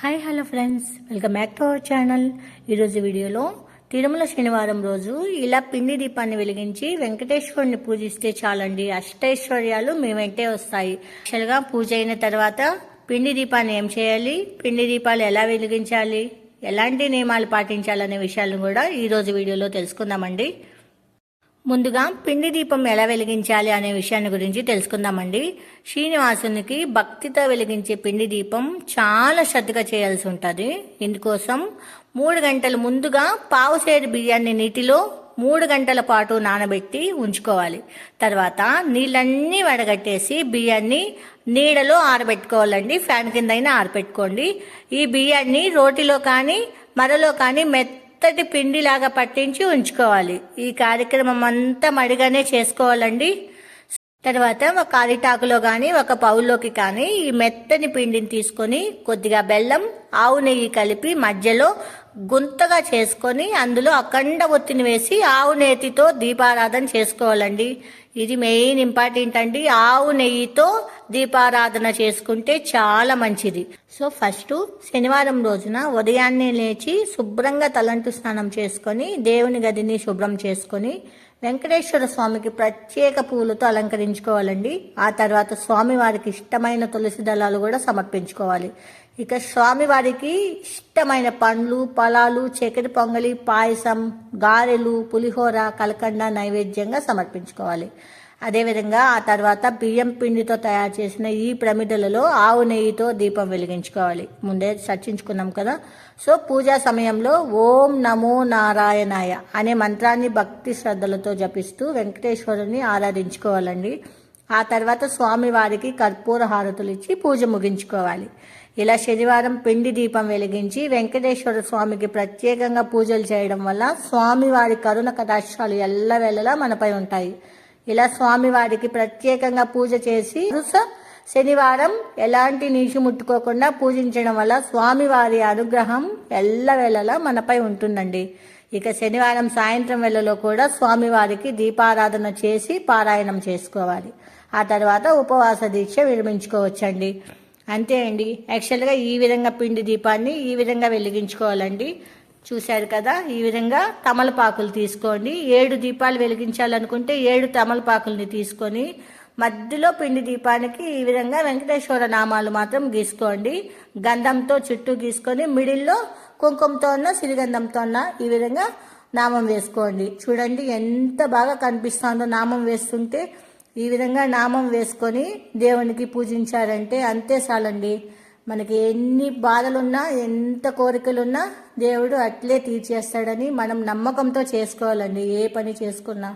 Hi hello friends welcome back to our channel ఈరోజు వీడియోలో తిరుమల శనివారం రోజు ఇలా పిండి దీపాన్ని వెలిగించి వెంకటేశ్వరుని పూజిస్తే చాలండి. అష్టైశ్వర్యాలు మీ వెంటే వస్తాయి. యాక్చువల్గా పూజ అయిన తర్వాత పిండి దీపాన్ని ఏం చేయాలి? పిండి దీపాలు ఎలా వెలిగించాలి? ఎలాంటి నియమాలు పాటించాలనే విషయాలను కూడా ఈరోజు వీడియోలో తెలుసుకుందామండి. ముందుగా పిండి దీపం ఎలా వెలిగించాలి అనే విషయాన్ని గురించి తెలుసుకుందామండి. శ్రీనివాసునికి భక్తితో వెలిగించే పిండి దీపం చాలా శ్రద్ధగా చేయాల్సి ఉంటుంది. ఇందుకోసం మూడు గంటల ముందుగా పావుసేరు బియ్యాన్ని నీటిలో మూడు గంటల పాటు నానబెట్టి ఉంచుకోవాలి. తర్వాత నీళ్ళన్నీ వడగట్టేసి బియ్యాన్ని నీడలో ఆరబెట్టుకోవాలండి. ఫ్యాన్ కిందైనా ఆరబెట్టుకోండి ఈ బియ్యాన్ని రోటిలో కానీ మరలో కానీ మెత్త మెత్తటి పిండిలాగా పట్టించి ఉంచుకోవాలి. ఈ కార్యక్రమం అంతా మడిగానే చేసుకోవాలండి. తర్వాత ఒక అరిటాకులో కానీ ఒక పౌల్లోకి కానీ ఈ మెత్తని పిండిని తీసుకొని కొద్దిగా బెల్లం ఆవు నెయ్యి కలిపి మధ్యలో గుంతగా చేసుకొని అందులో అఖండ ఒత్తిని వేసి ఆవు నేతితో దీపారాధన చేసుకోవాలండి. ఇది మెయిన్ ఇంపార్టెంట్ అండి. ఆవు నెయ్యితో దీపారాధన చేసుకుంటే చాలా మంచిది. సో ఫస్ట్ శనివారం రోజున ఉదయాన్నే లేచి శుభ్రంగా తలంటు స్నానం చేసుకొని దేవుని గదిని శుభ్రం చేసుకొని వెంకటేశ్వర స్వామికి ప్రత్యేక పూలతో అలంకరించుకోవాలండి. ఆ తర్వాత స్వామివారికి ఇష్టమైన తులసి దళాలు కూడా సమర్పించుకోవాలి. ఇక స్వామివారికి ఇష్టమైన పండ్లు ఫలాలు చక్కెర పొంగలి పాయసం గారెలు పులిహోర కలకండ నైవేద్యంగా సమర్పించుకోవాలి. అదేవిధంగా ఆ తర్వాత బియ్యం పిండితో తయారు చేసిన ఈ ప్రమిదలలో ఆవు నెయ్యితో దీపం వెలిగించుకోవాలి. ముందే చర్చించుకున్నాం కదా. సో పూజా సమయంలో ఓం నమో నారాయణాయ అనే మంత్రాన్ని భక్తి శ్రద్ధలతో జపిస్తూ వెంకటేశ్వరుని ఆరాధించుకోవాలండి. ఆ తర్వాత స్వామివారికి కర్పూర హారతులు ఇచ్చి పూజ ముగించుకోవాలి. ఇలా శనివారం పిండి దీపం వెలిగించి వెంకటేశ్వర స్వామికి ప్రత్యేకంగా పూజలు చేయడం వల్ల స్వామివారి కరుణ కటాక్షాలు ఎల్లవేళలా మనపై ఉంటాయి. ఇలా స్వామివారికి ప్రత్యేకంగా పూజ చేసి వరుస శనివారం ఎలాంటి నీచు ముట్టుకోకుండా పూజించడం వల్ల స్వామివారి అనుగ్రహం ఎల్లవేళలా మనపై ఉంటుందండి. ఇక శనివారం సాయంత్రం వేళలో కూడా స్వామివారికి దీపారాధన చేసి పారాయణం చేసుకోవాలి. ఆ తర్వాత ఉపవాస దీక్ష విరమించుకోవచ్చండి. అంతే అండి. యాక్చువల్గా ఈ విధంగా పిండి దీపాన్ని ఈ విధంగా వెలిగించుకోవాలండి. చూశారు కదా? ఈ విధంగా తమలపాకులు తీసుకోండి. ఏడు దీపాలు వెలిగించాలనుకుంటే ఏడు తమలపాకుల్ని తీసుకొని మధ్యలో పిండి దీపానికి ఈ విధంగా వెంకటేశ్వర నామాలు మాత్రం గీసుకోండి. గంధంతో చుట్టూ గీసుకొని మిడిల్లో కుంకుమతో ఉన్న సిరిగంధంతో ఉన్న ఈ విధంగా నామం వేసుకోండి. చూడండి ఎంత బాగా కనిపిస్తుందో నామం వేస్తుంటే. ఈ విధంగా నామం వేసుకొని దేవునికి పూజించారంటే అంతే చాలండి. మనకి ఎన్ని బాధలున్నా ఎంత కోరికలున్నా దేవుడు అట్లే తీర్చేస్తాడని మనం నమ్మకంతో చేసుకోవాలండి ఏ పని చేసుకున్నా.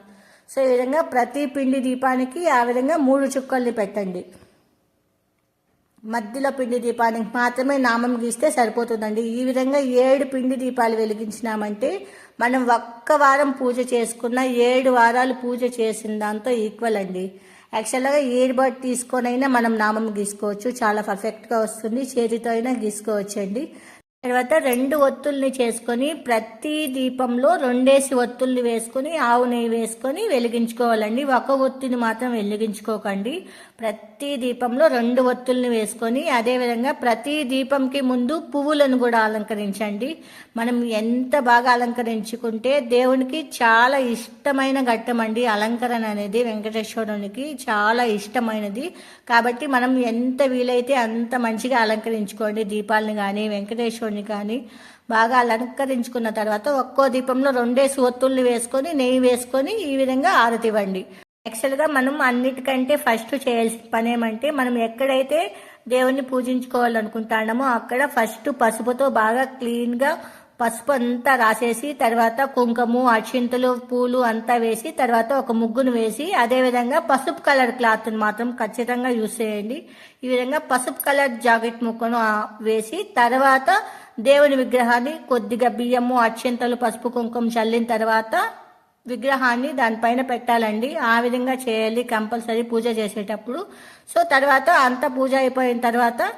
సో ఈ విధంగా ప్రతి పిండి దీపానికి ఆ విధంగా మూడు చుక్కల్ని పెట్టండి. మధ్యలో పిండి దీపానికి మాత్రమే నామం గీస్తే సరిపోతుందండి. ఈ విధంగా ఏడు పిండి దీపాలు వెలిగించినామంటే మనం ఒక్క వారం పూజ చేసుకున్న ఏడు వారాలు పూజ చేసిన దాంతో ఈక్వల్ అండి. యాక్చువల్గా ఇయర్ బడ్ తీసుకొనైనా మనం నామం గీసుకోవచ్చు. చాలా పర్ఫెక్ట్గా వస్తుంది. చేతితో అయినా గీసుకోవచ్చండి. తర్వాత రెండు ఒత్తుల్ని చేసుకొని ప్రతి దీపంలో రెండేసి ఒత్తుల్ని వేసుకొని ఆవు నెయ్యి వేసుకొని వెలిగించుకోవాలండి. ఒక ఒత్తిని మాత్రం వెలిగించుకోకండి. ప్రతి దీపంలో రెండు ఒత్తుల్ని వేసుకొని అదేవిధంగా ప్రతి దీపంకి ముందు పువ్వులను కూడా అలంకరించండి. మనం ఎంత బాగా అలంకరించుకుంటే దేవునికి చాలా ఇష్టమైన ఘట్టం అండి. అలంకరణ అనేది వెంకటేశ్వరునికి చాలా ఇష్టమైనది. కాబట్టి మనం ఎంత వీలైతే అంత మంచిగా అలంకరించుకోండి దీపాలను కానీ వెంకటేశ్వరుని కానీ బాగా అలంకరించుకున్న తర్వాత ఒక్కో దీపంలో రెండేసి ఒత్తుల్ని వేసుకొని నెయ్యి వేసుకొని ఈ విధంగా ఆరతివ్వండి. యాక్చువల్గా మనం అన్నిటికంటే ఫస్ట్ చేయాల్సిన పని ఏమంటే మనం ఎక్కడైతే దేవుణ్ణి పూజించుకోవాలనుకుంటామో అక్కడ ఫస్ట్ పసుపుతో బాగా క్లీన్గా పసుపు అంతా రాసేసి తర్వాత కుంకుమ అక్షింతలు పూలు అంతా వేసి తర్వాత ఒక ముగ్గును వేసి అదేవిధంగా పసుపు కలర్ క్లాత్ని మాత్రం ఖచ్చితంగా యూస్ చేయండి. ఈ విధంగా పసుపు కలర్ జాకెట్ ముక్కను వేసి తర్వాత దేవుని విగ్రహాన్ని కొద్దిగా బియ్యము అక్షింతలు పసుపు కుంకుమ చల్లిన తర్వాత విగ్రహాన్ని దానిపైన పెట్టాలండి. ఆ విధంగా చేయాలి కంపల్సరీ పూజ చేసేటప్పుడు. సో తర్వాత అంత పూజ అయిపోయిన తర్వాత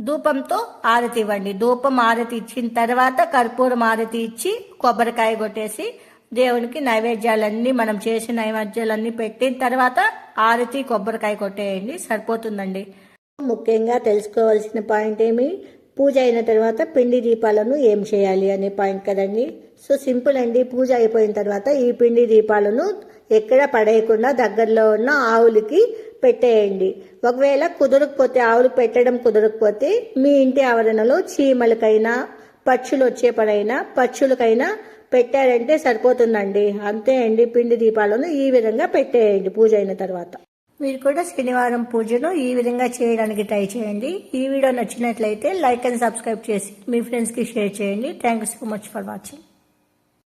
ధూపంతో ఆరతి ఇవ్వండి. ధూపం ఆరతి ఇచ్చిన తర్వాత కర్పూరం ఆరతి ఇచ్చి కొబ్బరికాయ కొట్టేసి దేవునికి నైవేద్యాలన్నీ మనం చేసిన నైవేద్యాలన్నీ పెట్టిన తర్వాత ఆరతి కొబ్బరికాయ కొట్టేయండి. సరిపోతుందండి. ముఖ్యంగా తెలుసుకోవాల్సిన పాయింట్ ఏమి? పూజ అయిన తర్వాత పిండి దీపాలను ఏం చేయాలి అనే పాయింట్ కదండి. సో సింపుల్ అండి పూజ అయిపోయిన తర్వాత ఈ పిండి దీపాలను ఎక్కడ పడేయకుండా దగ్గరలో ఉన్న ఆవులకి పెట్టేయండి. ఒకవేళ కుదరకపోతే ఆవులు పెట్టడం కుదరకపోతే మీ ఇంటి ఆవరణలో చీమలకైనా పక్షులు వచ్చే పడైనా పక్షులకైనా పెట్టారంటే సరిపోతుందండి. అంతే అండి పిండి దీపాలను ఈ విధంగా పెట్టేయండి పూజ అయిన తర్వాత. మీరు కూడా శనివారం పూజను ఈ విధంగా చేయడానికి ట్రై చేయండి. ఈ వీడియో నచ్చినట్లయితే లైక్ అండ్ సబ్స్క్రైబ్ చేసి మీ ఫ్రెండ్స్కి షేర్ చేయండి. Thank you so much for watching